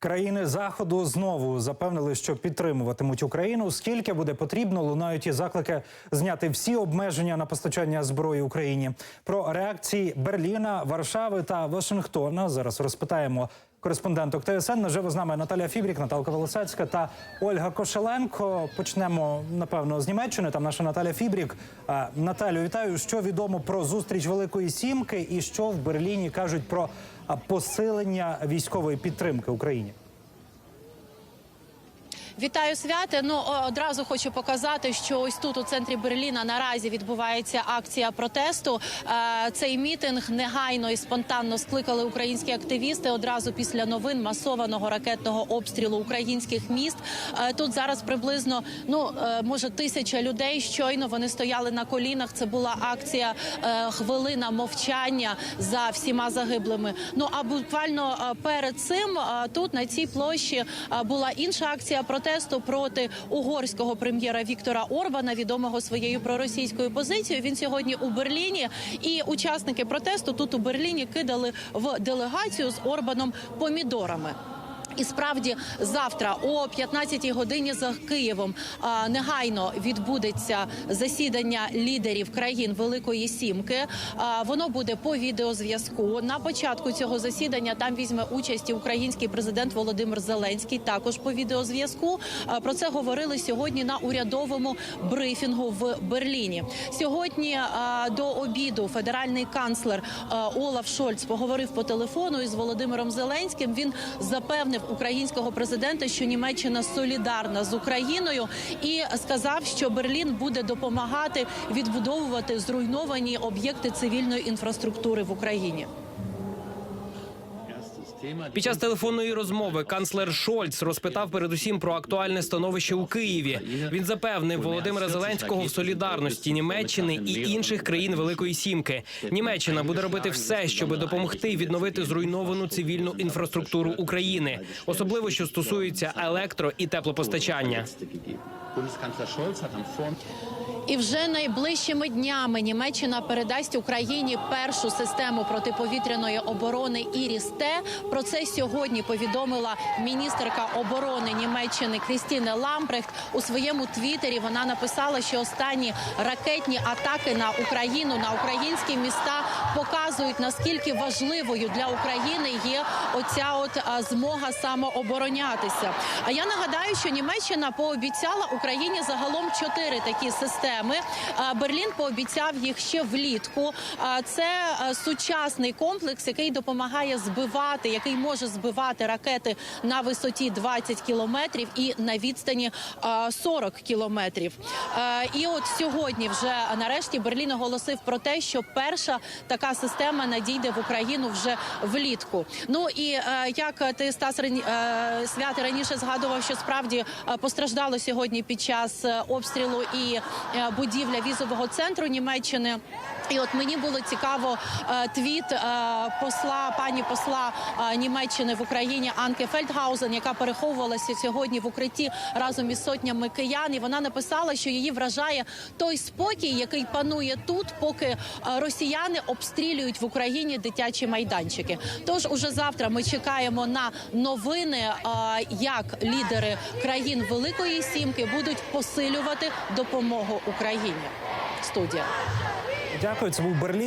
Країни заходу знову запевнили, що підтримуватимуть Україну. Скільки буде потрібно, лунають і заклики зняти всі обмеження на постачання зброї Україні. Про реакції Берліна, Варшави та Вашингтона зараз розпитаємо кореспонденток ТСН. Наживо з нами Наталя Фібрік, Наталка Волосацька та Ольга Кошеленко. Почнемо напевно з Німеччини. Там наша Наталя Фібрік. Наталю, вітаю. Що відомо про зустріч Великої Сімки, і що в Берліні кажуть про посилення військової підтримки Україні? Вітаю святе. Ну одразу хочу показати, що ось тут у центрі Берліна наразі відбувається акція протесту. Е, Цей мітинг негайно і спонтанно скликали українські активісти одразу після новин масованого ракетного обстрілу українських міст. Е, Тут зараз приблизно ну е, може тисяча людей. Щойно вони стояли на колінах. Це була акція хвилина мовчання за всіма загиблими. Ну а буквально перед цим тут на цій площі була інша акція протесту проти угорського прем'єра Віктора Орбана, відомого своєю проросійською позицією. Він сьогодні у Берліні, і учасники протесту тут у Берліні кидали в делегацію з Орбаном помідорами. І справді завтра о 15-й годині за Києвом негайно відбудеться засідання лідерів країн Великої Сімки. Воно буде по відеозв'язку. На початку цього засідання там візьме участь і український президент Володимир Зеленський. Також по відеозв'язку. Про це говорили сьогодні на урядовому брифінгу в Берліні. Сьогодні до обіду федеральний канцлер Олаф Шольц поговорив по телефону із Володимиром Зеленським. Він запевнив українського президента, що Німеччина солідарна з Україною, і сказав, що Берлін буде допомагати відбудовувати зруйновані об'єкти цивільної інфраструктури в Україні. Під час телефонної розмови канцлер Шольц розпитав передусім про актуальне становище у Києві. Він запевнив Володимира Зеленського в солідарності Німеччини і інших країн Великої Сімки. Німеччина буде робити все, щоб допомогти відновити зруйновану цивільну інфраструктуру України, особливо що стосується електро і теплопостачання. І вже найближчими днями Німеччина передасть Україні першу систему протиповітряної оборони «Іріс-Т». Про це сьогодні повідомила міністерка оборони Німеччини Крістіне Лампрехт. У своєму твіттері вона написала, що останні ракетні атаки на Україну на українські міста показують наскільки важливою для України є оця от змога самооборонятися. А я нагадаю, що Німеччина пообіцяла Україні загалом чотири такі системи. А, Берлін пообіцяв їх ще влітку. А, Це сучасний комплекс, який допомагає збивати, який може збивати ракети на висоті 20 кілометрів і на відстані а, 40 кілометрів. Е, І от сьогодні вже нарешті Берлін оголосив про те, що перша така система надійде в Україну вже влітку. Ну і е, як ти Стас е, святи раніше згадував, що справді е, постраждало сьогодні під час е, обстрілу і е, будівля візового центру Німеччини. І от мені було цікаво е, твіт е, посла пані посла е, Німеччини в Україні Анке Фельдгаузен, яка переховувалася сьогодні в укритті разом із сотнями киян. І вона написала, що її вражає той спокій, який панує тут, поки росіяни обстрілюють в Україні дитячі майданчики. Тож уже завтра ми чекаємо на новини, як лідери країн Великої Сімки будуть посилювати допомогу Україні. Студія. Дякую. Це був Берлін.